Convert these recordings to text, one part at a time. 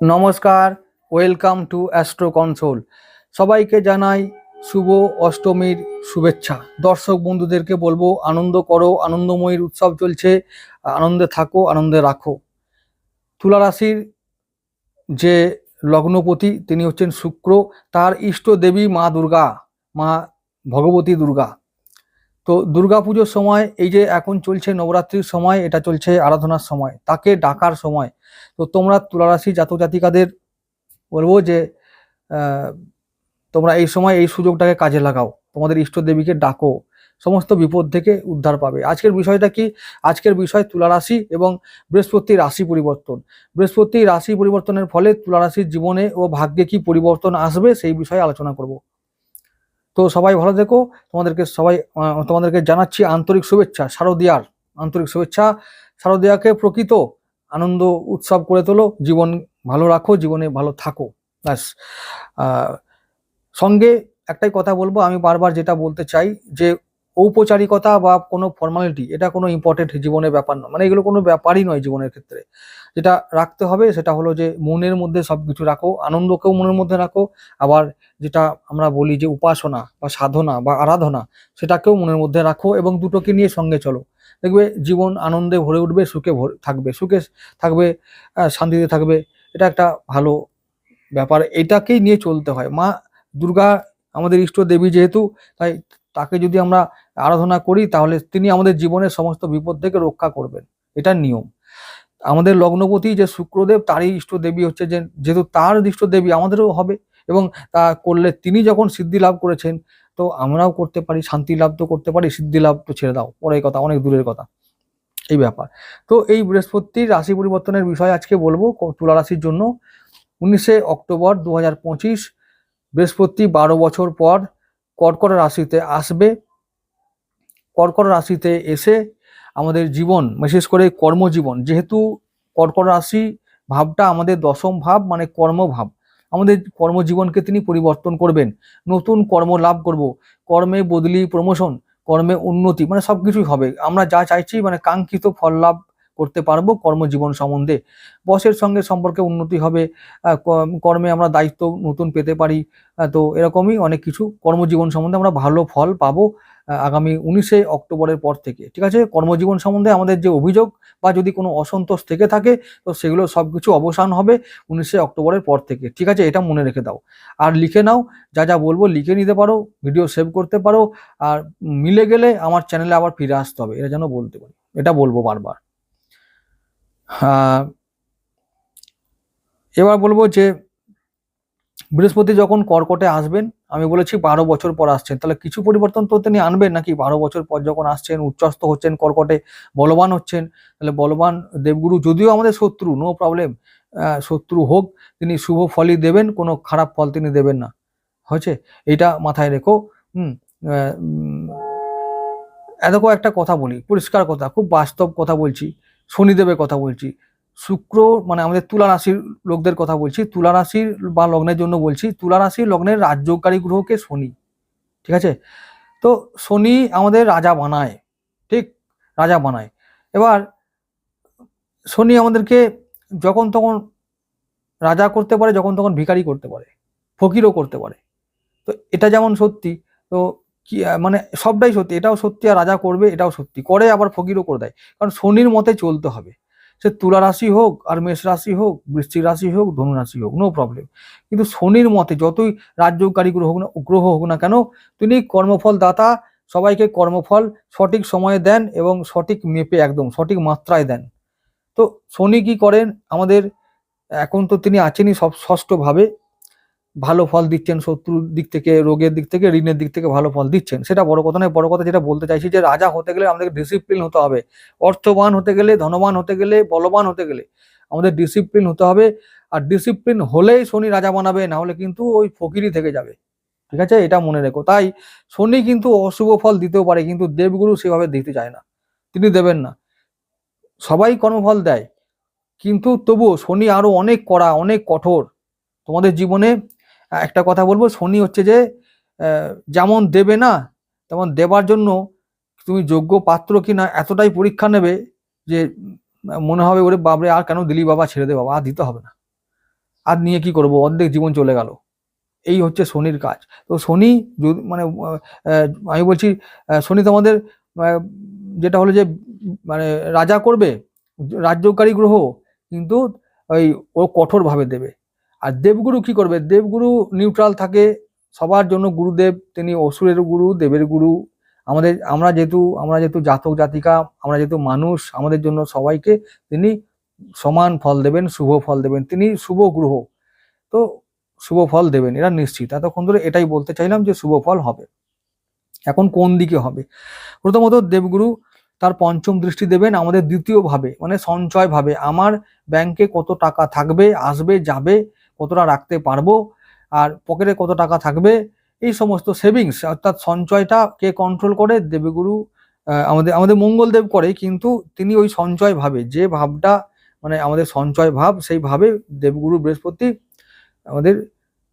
নমস্কার, welcome to astro console. সবাইকে জানাই শুভ অষ্টমীর শুভেচ্ছা। দর্শক বন্ধুদেরকে বলব, আনন্দ করো, আনন্দময়ীর উৎসব চলছে, আনন্দে থাকো, আনন্দে রাখো। তুলা রাশির যে লগ্নপতি, তিনি হচ্ছেন শুক্র, তার ইষ্ট দেবী মা দুর্গা, মা ভগবতী দুর্গা। তো দুর্গা পুজোর সময়, এই যে এখন চলছে নবরাত্রির সময়, এটা চলছে আরাধনার সময়, তাকে ডাকার সময়। তো তোমরা তুলারাশি জাতক জাতিকাদের বলব যে তোমরা এই সময় এই সুযোগটাকে কাজে লাগাও, তোমাদের ইষ্ট দেবীকে ডাকো, সমস্ত বিপদ থেকে উদ্ধার পাবে। আজকের বিষয়টা কি? আজকের বিষয় তুলারাশি এবং বৃহস্পতির রাশি পরিবর্তন। বৃহস্পতির রাশি পরিবর্তনের ফলে তুলারাশির জীবনে ও ভাগ্যে কি পরিবর্তন আসবে, সেই বিষয়ে আলোচনা করব। তো সবাই ভালো থেকো। তোমাদেরকে সবাই তোমাদেরকে জানাচ্ছি আন্তরিক শুভেচ্ছা, শারদিয়ার আন্তরিক শুভেচ্ছা। শারদিয়াকে প্রকৃত আনন্দ, উৎসব করে তোলো। জীবন ভালো রাখো, জীবনে ভালো থাকো। ব্যাস। সঙ্গে একটাই কথা বলব, আমি বারবার যেটা বলতে চাই যে ঔপচারিকতা বা কোনো ফর্মালিটি এটা কোনো ইম্পর্টেন্ট জীবনের ব্যাপার নয়। মানে এগুলো কোনো ব্যাপারই নয় জীবনের ক্ষেত্রে। যেটা রাখতে হবে সেটা হলো যে মনের মধ্যে সব কিছু রাখো, আনন্দকেও মনের মধ্যে রাখো, আবার যেটা আমরা বলি যে উপাসনা বা সাধনা বা আরাধনা সেটাকেও মনের মধ্যে রাখো এবং দুটোকে নিয়ে সঙ্গে চলো। দেখবে জীবন আনন্দে ভরে উঠবে, সুখে ভরে, থাকবে, সুখে থাকবে শান্তিতে থাকবে, এটা একটা ভালো ব্যাপার। এটাকেই নিয়ে চলতে হয়। মা দুর্গা আমাদের ইষ্ট দেবী যেহেতু, তাই তাকে যদি আমরা আরাধনা করি তাহলে তিনি আমাদের জীবনের সমস্ত বিপদ থেকে রক্ষা করবেন। এটা নিয়ম। আমাদের লগ্নপতি যে শুক্রদেব, তারই ইষ্ট দেবী হচ্ছে যে, যেহেতু তার ইষ্ট দেবী আমাদেরও হবে এবং তা করলে তিনি যখন সিদ্ধি লাভ করেছেন, তো আমরাও করতে পারি, শান্তি লাভ তো করতে পারি, সিদ্ধি লাভ তো ছেড়ে দাও। পরের কথা, অনেক দূরের কথা। এই ব্যাপার। তো এই বৃহস্পতির রাশি পরিবর্তনের বিষয় আজকে বলব তুলা রাশির জন্য। উনিশে অক্টোবর দু হাজার পঁচিশ, বৃহস্পতি বারো বছর পর কর্কট রাশিতে আসবে। কর্কট রাশিতে এসে আমাদের জীবন বিশেষ করে কর্মজীবন, যেহেতু কর্কট রাশি ভাবটা আমাদের দশম ভাব মানে কর্মভাব। আমাদের কর্মজীবনকে তিনি পরিবর্তন করবেন। নতুন কর্ম লাভ করব। কর্মে বদলি প্রমোশন কর্মে উন্নতি মানে সব কিছুই হবে। আমরা যা চাইছি মানে কাঙ্ক্ষিত ফল লাভ করতে পারব কর্মজীবন সম্বন্ধে। বসের সঙ্গে সম্পর্কে উন্নতি হবে কর্মে আমরা দায়িত্ব নতুন পেতে পারি তো এরকমই অনেক কিছু কর্মজীবন সম্বন্ধে আমরা ভালো ফল পাবো। আগামী উনিশে অক্টোবরের পর থেকে, ঠিক আছে? কর্মজীবন সম্বন্ধে আমাদের যে অভিযোগ বা যদি কোনো অসন্তোষ থেকে থাকে, তো সেগুলো সব কিছু অবসান হবে উনিশে অক্টোবরের পর থেকে, ঠিক আছে? এটা মনে রেখে দাও। আর লিখে নাও, যা যা বলব লিখে নিতে পারো, ভিডিও সেভ করতে পারো, আর মিলে গেলে আমার চ্যানেলে আবার ফিরে আসতে হবে, এটা যেন বলতে পারি। এটা বলব বারবার। এবার বলব যে বৃহস্পতি যখন কর্কটে আসবেন আমি বলেছি বারো বছর পর আসছেন। তাহলে কিছু পরিবর্তন তো তিনি আনবেন নাকি? বারো বছর পর যখন আসছেন, উচ্চস্থ হচ্ছেন, কর্কটে বলবান হচ্ছেন, তাহলে বলবান দেবগুরু যদিও আমাদের শত্রু নো প্রবলেম শত্রু হোক, তিনি শুভ ফলই দেবেন, কোনো খারাপ ফল তিনি দেবেন না। হয়েছে? এটা মাথায় রেখো। হুম এত একটা কথা বলি, পরিষ্কার কথা, খুব বাস্তব কথা বলছি, শনিদেবের কথা বলছি। শুক্র মানে আমাদের তুলা রাশির লোকদের কথা বলছি তুলা রাশির বা লগ্নের জন্য বলছি তুলা রাশির লগ্নের রাজ্যকারী গ্রহকে শনি, ঠিক আছে? তো শনি আমাদের রাজা বানায়, ঠিক? রাজা বানায়। এবার শনি আমাদেরকে যখন তখন রাজা করতে পারে, যখন তখন ভিখারি করতে পারে, ফকিরও করতে পারে। তো এটা যেমন সত্যি, তো কি মানে সবটাই সত্যি, এটাও সত্যি আর রাজা করবে, এটাও সত্যি। করে আবার ফকিরও করে দেয়, কারণ শনির মতে চলতে হবে। সে তুলা রাশি হোক আর মেষ রাশি হোক, বৃশ্চিক রাশি হোক, ধনু রাশি হোক নো প্রবলেম কিন্তু শনির মতে যতই রাজ্যকারী গ্রহ হোক না, গ্রহ হোক না কেন, তিনি কর্মফল দাতা সবাইকে কর্মফল সঠিক সময়ে দেন এবং সঠিক মেপে একদম, সঠিক মাত্রায় দেন। তো শনি কি করেন? আমাদের, এখন তো তিনি আছেনই সব ষষ্ঠভাবে ভালো ফল দিচ্ছেন, শত্রুর দিক থেকে, রোগের দিক থেকে, ঋণের দিক থেকে ভালো ফল দিচ্ছেন। সেটা বড় কথা নয়, বড় কথা যেটা বলতে চাইছি যে রাজা হতে গেলে আমাদের ডিসিপ্লিন হতে হবে। অর্থবান হতে গেলে, ধনবান হতে গেলে, বলবান হতে গেলে আমাদের ডিসিপ্লিন হতে হবে। আর ডিসিপ্লিন হলেই শনি রাজা বানাবে, না হলে কিন্তু ওই ফকিরি থেকে যাবে। ঠিক আছে? এটা মনে রেখো। তাই শনি কিন্তু অশুভ ফল দিতেও পারে, কিন্তু দেবগুরু সেভাবে দিতে চায় না। তিনি দেবেন না। সবাই কর্মফল দেয়। কিন্তু তবুও শনি আরও অনেক কড়া, অনেক কঠোর। তোমাদের জীবনে একটা কথা বলব, শনি হচ্ছে যে যেমন দেবে না, তেমন দেবার জন্য তুমি যোগ্য পাত্র কি না এতটাই পরীক্ষা নেবে যে মনে হবে ওরে বাবরে আর কেন দিলি বাবা, ছেড়ে দে বাবা, আর দিতে হবে না। আর নিয়ে কি করব? অর্ধেক জীবন চলে গেল। এই হচ্ছে শনির কাজ। তো শনি মানে আমি বলছি শনি তোমাদের যেটা হলো যে মানে রাজা করবে, রাজ্যকারী গ্রহ, কিন্তু ওই, ও কঠোরভাবে দেবে। আর দেবগুরু কি করবে? দেবগুরু নিউট্রাল থাকে, সবার জন্য গুরুদেব, তিনি অসুরের গুরু, দেবের গুরু। আমাদের, আমরা যেহেতু আমরা যেহেতু জাতক, জাতিকা, আমরা যেহেতু মানুষ, আমাদের জন্য সবাইকে তিনি সমান ফল দেবেন, শুভ ফল দেবেন। তিনি শুভ গ্রহ, তো শুভ ফল দেবেন, এরা নিশ্চিত। এতক্ষণ ধরে এটাই বলতে চাইলাম যে শুভ ফল হবে। এখন কোন দিকে হবে? প্রথমত দেবগুরু তার পঞ্চম দৃষ্টি দেবেন আমাদের দ্বিতীয় ভাবে মানে সঞ্চয় ভাবে আমার ব্যাংকে কত টাকা থাকবে, আসবে, যাবে কতটা রাখতে পারব? আর পকেটে কত টাকা থাকবে? এই সমস্ত সেভিংস অর্থাৎ সঞ্চয়টা কে কন্ট্রোল করে? দেবীগুরু আমাদের আমাদের মঙ্গলদেব করে, কিন্তু তিনি ওই সঞ্চয় ভাবে, যে ভাবটা মানে আমাদের সঞ্চয় ভাব, সেই ভাবে দেবগুরু বৃহস্পতি আমাদের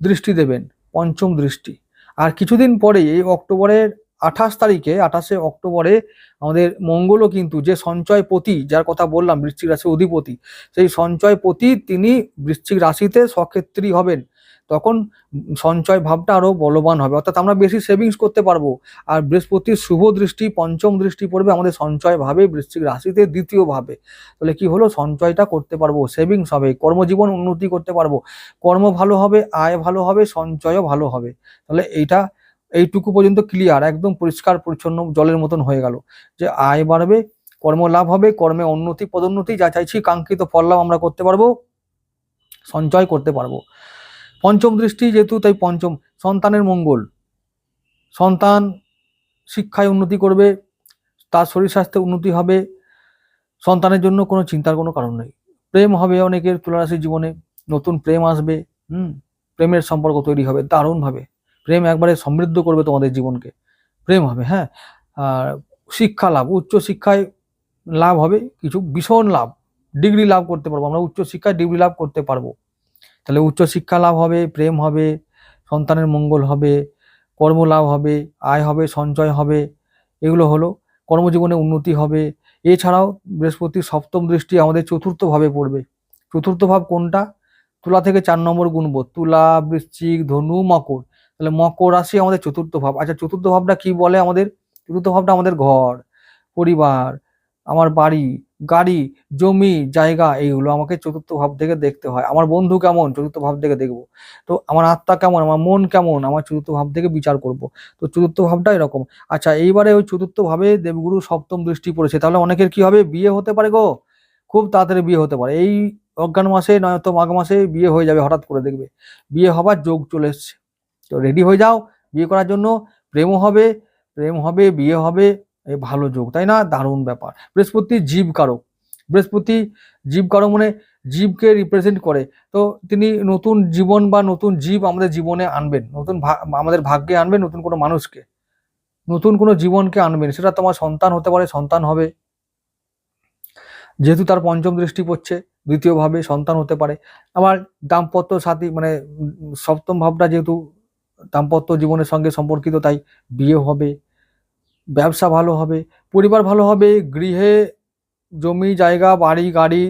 দৃষ্টি দেবেন, পঞ্চম দৃষ্টি। আর কিছুদিন পরে এই অক্টোবরের আঠাশ তারিখে, আঠাশে অক্টোবরে আমাদের মঙ্গলও কিন্তু যে সঞ্চয় পতি, যার কথা বললাম, বৃশ্চিক রাশির অধিপতি, সেই সঞ্চয় পতি তিনি বৃশ্চিক রাশিতে সক্ষেত্রী হবেন। তখন সঞ্চয় ভাবটা আরও বলবান হবে। অর্থাৎ আমরা বেশি সেভিংস করতে পারব। আর বৃহস্পতির শুভ দৃষ্টি, পঞ্চম দৃষ্টি পড়বে আমাদের সঞ্চয় ভাবে, বৃশ্চিক রাশিতে দ্বিতীয় ভাবে। তাহলে কি হলো? সঞ্চয়টা করতে পারব, সেভিংস হবে, কর্মজীবন উন্নতি করতে পারব। কর্ম ভালো হবে, আয় ভালো হবে, সঞ্চয়ও ভালো হবে। তাহলে এইটা এইটুকু পর্যন্ত ক্লিয়ার একদম পরিষ্কার, পরিচ্ছন্ন জলের মতন হয়ে গেল। যে আয় বাড়বে, কর্ম লাভ হবে, কর্মে উন্নতি, পদোন্নতি, যা চাইছি, কাঙ্ক্ষিত ফল লাভ আমরা করতে পারব, সঞ্চয় করতে পারব। পঞ্চম দৃষ্টি যেহেতু, তাই পঞ্চম, সন্তানের মঙ্গল। সন্তান শিক্ষায় উন্নতি করবে, তার শরীর স্বাস্থ্যে উন্নতি হবে, সন্তানের জন্য কোনো চিন্তার কোনো কারণ নেই। প্রেম হবে অনেকের তুলারাশির জীবনে, নতুন প্রেম আসবে, হুম, প্রেমের সম্পর্ক তৈরি হবে, দারুণভাবে। প্রেম একবারে সমৃদ্ধ করবে তোমাদের জীবনকে। প্রেম হবে হ্যাঁ? আর শিক্ষা লাভ, উচ্চ শিক্ষায় লাভ হবে, কিছু ভীষণ লাভ ডিগ্রি লাভ করতে পারব। আমরা উচ্চ শিক্ষায় ডিগ্রি লাভ করতে পারব। তাহলে উচ্চ শিক্ষা লাভ হবে, প্রেম হবে, সন্তানের মঙ্গল হবে, কর্ম লাভ হবে, আয় হবে, সঞ্চয় হবে, এগুলো হলো। কর্মজীবনে উন্নতি হবে। এছাড়াও বৃহস্পতির সপ্তম দৃষ্টি আমাদের চতুর্থ ভাবে পড়বে। চতুর্থ ভাব কোনটা? তুলা থেকে চার নম্বর গুনব তুলা, বৃশ্চিক, ধনু, মকর। তাহলে মকর রাশি আমাদের চতুর্থ ভাব। আচ্ছা চতুর্থ ভাবটা কি বলে আমাদের? চতুর্থ ভাবটা আমাদের ঘর, পরিবার, আমার বাড়ি, গাড়ি, জমি, জায়গা এইগুলো আমাকে চতুর্থ ভাব থেকে দেখতে হয়। আমার বন্ধু কেমন? চতুর্থ ভাব থেকে দেখব। তো আমার আত্মা কেমন? আমার মন কেমন? আমার চতুর্থ ভাব থেকে বিচার করব। তো চতুর্থ ভাবটা এরকম। আচ্ছা এইবারে ওই চতুর্থ ভাবে দেবগুরু সপ্তম দৃষ্টি পড়েছে। তাহলে অনেকের কি হবে? বিয়ে হতে পারে গো। খুব তাড়াতাড়ি বিয়ে হতে পারে। এই অজ্ঞান মাসে নয়তো মাঘ মাসে বিয়ে হয়ে যাবে, হঠাৎ করে দেখবে। বিয়ে হবার যোগ চলে এসছে। তো রেডি হয়ে যাও। বিয়ে করার জন্য প্রেমও হবে, প্রেম হবে, বিয়ে হবে এই ভালো যোগ, তাই না? দারুণ ব্যাপার। বৃহস্পতি জীব কারক। বৃহস্পতি জীব কারক মানে জীবকে রিপ্রেজেন্ট করে। তো তিনি নতুন জীবন বা নতুন জীব আমাদের জীবনে আনবেন, নতুন আমাদের ভাগ্যে আনবেন, নতুন কোনো মানুষকে। নতুন কোনো জীবনকে আনবেন, সেটা তোমার সন্তান হতে পারে, সন্তান হবে। যেহেতু তার পঞ্চম দৃষ্টি পড়ছে, দ্বিতীয়ভাবে সন্তান হতে পারে। আবার দাম্পত্য সাথী মানে সপ্তম ভাবটা যেহেতু দাম্পত্য জীবনের সঙ্গে সম্পর্কিত, তাই বিয়ে হবে, ব্যবসা ভালো হবে, পরিবার ভালো হবে, গৃহে জমি, জায়গা, বাড়ি, গাড়ি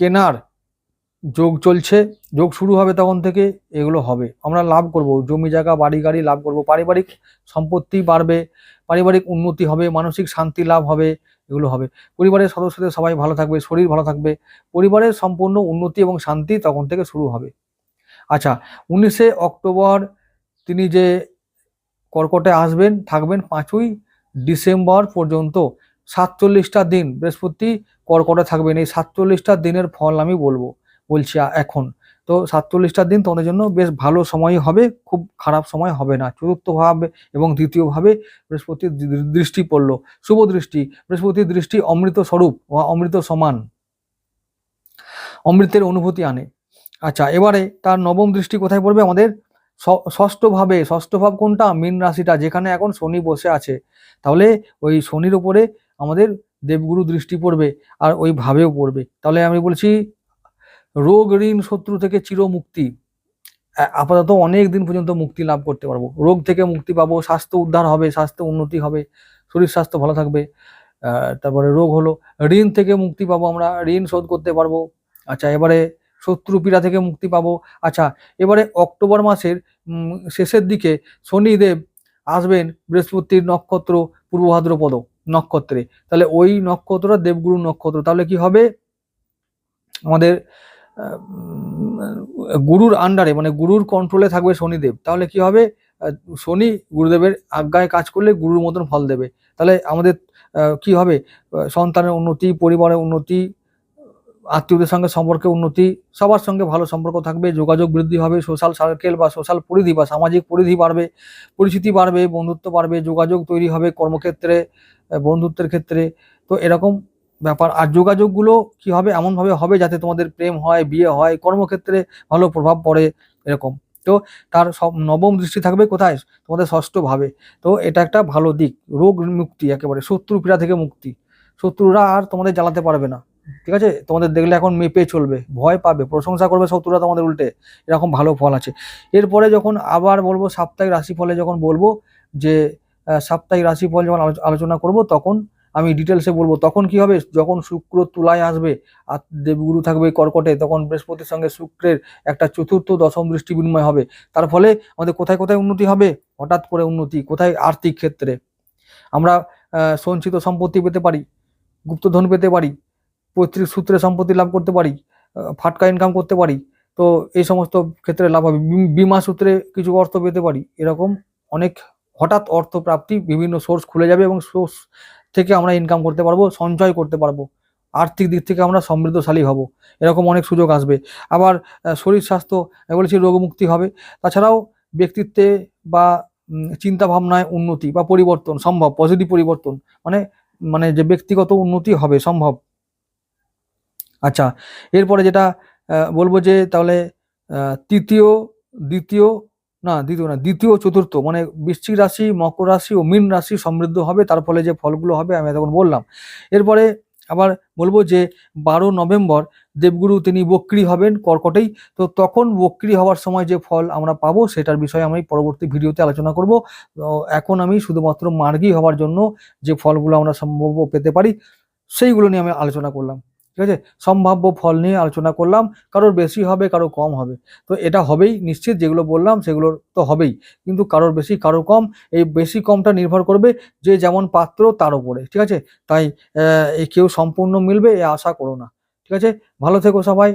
কেনার যোগ চলছে, যোগ শুরু হবে তখন থেকে এগুলো হবে। আমরা লাভ করব, জমি, জায়গা, বাড়ি, গাড়ি লাভ করব। পারিবারিক সম্পত্তি বাড়বে, পারিবারিক উন্নতি হবে, মানসিক শান্তি লাভ হবে, এগুলো হবে। পরিবারের সদস্যদের সবাই ভালো থাকবে, শরীর ভালো থাকবে, পরিবারের সম্পূর্ণ উন্নতি এবং শান্তি তখন থেকে শুরু হবে। আচ্ছা উনিশে অক্টোবর তিনি যে কর্কটে আসবেন, থাকবেন পাঁচই ডিসেম্বর পর্যন্ত। সাতচল্লিশটা দিন, বৃহস্পতি কর্কটে থাকবেন। এই সাতচল্লিশটা দিনের ফল আমি বলব, বলছি এখন। তো সাতচল্লিশটা দিন তোমাদের জন্য বেশ ভালো সময় হবে, খুব খারাপ সময় হবে না। চতুর্থভাবে এবং দ্বিতীয়ভাবে বৃহস্পতির দৃষ্টি পড়ল। শুভ দৃষ্টি বৃহস্পতির দৃষ্টি অমৃত স্বরূপ, বা অমৃত সমান। অমৃতের অনুভূতি আনে। আচ্ছা এবারে তার নবম দৃষ্টি কোথায় পড়বে আমাদের? ষ- ষষ্ঠ ভাবে, ষষ্ঠ ভাব কোনটা? মীন রাশিটা, যেখানে এখন শনি বসে আছে। তাহলে ওই শনির উপরে আমাদের দেবগুরু দৃষ্টি পড়বে আর ওই ভাবেও পড়বে। তাহলে আমি বলছি, রোগ, ঋণ, শত্রু থেকে চিরমুক্তি। আপাতত অনেক দিন পর্যন্ত মুক্তি লাভ করতে পারব। রোগ থেকে মুক্তি পাবো, স্বাস্থ্য উদ্ধার হবে, স্বাস্থ্য উন্নতি হবে, শরীর স্বাস্থ্য ভালো থাকবে। তারপরে রোগ হলো, ঋণ থেকে মুক্তি পাবো আমরা, ঋণ শোধ করতে পারব। আচ্ছা এবারে শত্রু পীড়া থেকে মুক্তি পাবো। আচ্ছা এবারে অক্টোবর মাসের শেষের দিকে শনিদেব আসবেন বৃহস্পতির নক্ষত্র পূর্ব ভাদ্রপদ নক্ষত্রে। তাহলে ওই নক্ষত্রটা দেবগুরু নক্ষত্র। তাহলে কি হবে? আমাদের গুরুর আন্ডারে মানে গুরুর কন্ট্রোলে থাকবে শনিদেব। তাহলে কি হবে? শনি গুরুদেবের আজ্ঞায় কাজ করলে গুরুর মতন ফল দেবে। তাহলে আমাদের কি হবে? সন্তানের উন্নতি, পরিবারের উন্নতি আত্মীয়দের সঙ্গে সম্পর্কে উন্নতি, সবার সঙ্গে ভালো সম্পর্ক থাকবে, যোগাযোগ বৃদ্ধি হবে সোশ্যাল সার্কেল বা সোশ্যাল পরিধি বা সামাজিক পরিধি বাড়বে, পরিচিতি বাড়বে, বন্ধুত্ব বাড়বে, যোগাযোগ তৈরি হবে কর্মক্ষেত্রে বন্ধুত্বের ক্ষেত্রে। তো এরকম ব্যাপার। আর যোগাযোগগুলো কি হবে? এমনভাবে হবে যাতে তোমাদের প্রেম হয়, বিয়ে হয়, কর্মক্ষেত্রে ভালো প্রভাব পড়ে, এরকম। তো তার সব নবম দৃষ্টি থাকবে কোথায়? তোমাদের ষষ্ঠ ভাবে। তো এটা একটা ভালো দিক। রোগ মুক্তি একেবারে, শত্রু পীড়া থেকে মুক্তি। শত্রুরা আর তোমাদের জ্বালাতে পারবে না। ঠিক আছে? তোমাদের দেখলে এখন মেপে চলবে, ভয় পাবে, প্রশংসা করবে শত্রুরা তোমাদের উল্টে, এরকম ভালো ফল আছে। এরপরে যখন আবার বলব সাপ্তাহিক রাশিফলে যখন বলব যে সাপ্তাহিক রাশিফল যখন আলোচ- আলোচনা করব তখন আমি ডিটেলসে বলব, তখন কি হবে? যখন শুক্র তুলায় আসবে, আর দেবগুরু থাকবে কর্কটে, তখন বৃহস্পতির সঙ্গে শুক্রের একটা চতুর্থ, দশম দৃষ্টি বিনিময় হবে। তার ফলে আমাদের কোথায় কোথায় উন্নতি হবে? হঠাৎ করে উন্নতি, কোথায়? আর্থিক ক্ষেত্রে। আমরা সঞ্চিত সম্পত্তি পেতে পারি, গুপ্তধন পেতে পারি পৈতৃক সূত্রে সম্পত্তি লাভ করতে পারি ফাটকা ইনকাম করতে পারি, তো এই সমস্ত ক্ষেত্রে লাভ হবে। বিম- সূত্রে কিছু অর্থ পেতে পারি। এরকম অনেক হঠাৎ অর্থ প্রাপ্তি বিভিন্ন সোর্স খুলে যাবে এবং সোর্স থেকে আমরা ইনকাম করতে পারব, সঞ্চয় করতে পারব, আর্থিক দিক থেকে আমরা সমৃদ্ধশালী হব, এরকম অনেক সুযোগ আসবে। আবার শরীর স্বাস্থ্য বলেছি রোগমুক্তি হবে। তাছাড়াও ব্যক্তিত্বে বা চিন্তা ভাবনায় উন্নতি বা পরিবর্তন সম্ভব পজিটিভ পরিবর্তন মানে মানে যে ব্যক্তিগত উন্নতি হবে সম্ভব। আচ্ছা এরপরে যেটা বলব যে তাহলে তৃতীয়, দ্বিতীয়, না দ্বিতীয় না, দ্বিতীয়, চতুর্থ মানে বৃশ্চিক রাশি, মকর রাশি ও মীন রাশি সমৃদ্ধ হবে, তার ফলে যে ফলগুলো হবে আমি তখন বললাম। এরপরে আবার বলব যে বারো নভেম্বর দেবগুরু তিনি বক্রি হবেন কর্কটেই, তো তখন বক্রি হওয়ার সময় যে ফল আমরা পাবো সেটার বিষয়ে আমি পরবর্তী ভিডিওতে আলোচনা করব। এখন আমি শুধুমাত্র মার্গী হওয়ার জন্য যে ফলগুলো আমরা সম্ভব পেতে পারি, সেইগুলো নিয়ে আমি আলোচনা করলাম। ঠিক আছে? সম্ভাব্য ফল নিয়ে আলোচনা করলাম। কারোর বেশি হবে, কারও কম হবে। তো এটা হবেই নিশ্চিত, যেগুলো বললাম সেগুলোর তো হবেই। কিন্তু কারোর বেশি কারও কম, এই বেশি কমটা নির্ভর করবে যে যেমন পাত্র তার উপরে, ঠিক আছে? তাই কেউ সম্পূর্ণ মিলবে, এ আশা করো না। ঠিক আছে? ভালো থেকো সবাই